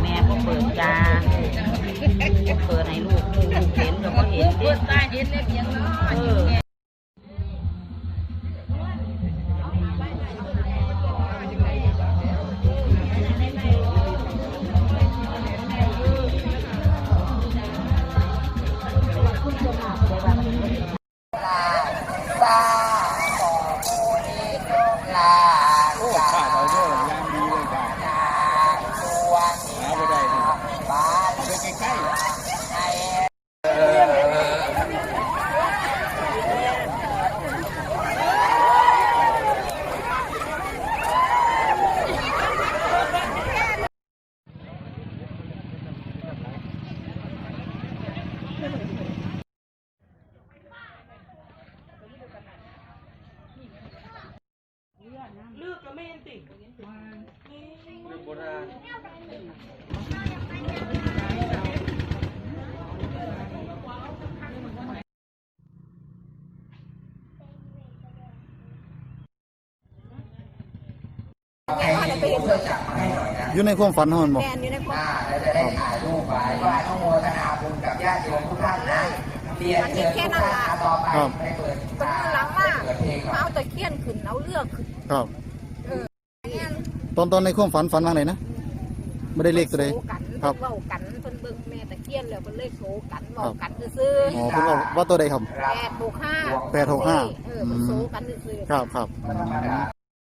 แม่ก็เปิดยาเปิดให้ลูกลูกเห็นก็เห็นเปิด็ดตาเห็นเลยเพียงน้อเอย อ โอ้ขาดเอาเด้อยามดีเลยค่ะหาบ่ได้นี่เอาไปใกล้ ๆโบราณอยู่ในความฝันของมันบ่แมนอยู่ในความแล้วจะได้ถ่ายรูปไว้ก็อนุโมทนาบุญกับญาติโยมทุกท่านนะเรียนเชิญทุกท่านต่อไปไปเปิดตรงมือหลังมาเปิดเพลงก่อนเอาตะเคียนขึ้นเอาเลือกขึ้นครับแม่น ตอนตอนในความฝันฝันว่าไงนะไม่ได้เลขตัวใดโซกันครับเพิ่นเว้ากันเพิ่นเบิ่งแม่ตะเคียนแล้วเพิ่นเลยโซกันเว้ากันซื่ออ๋อเพิ่นว่าว่าตัวใดครับ ๆแปดหกห้าแปดหกห้า เออเพิ่นโซกันซื่อๆ ครับครับ ธรรมดา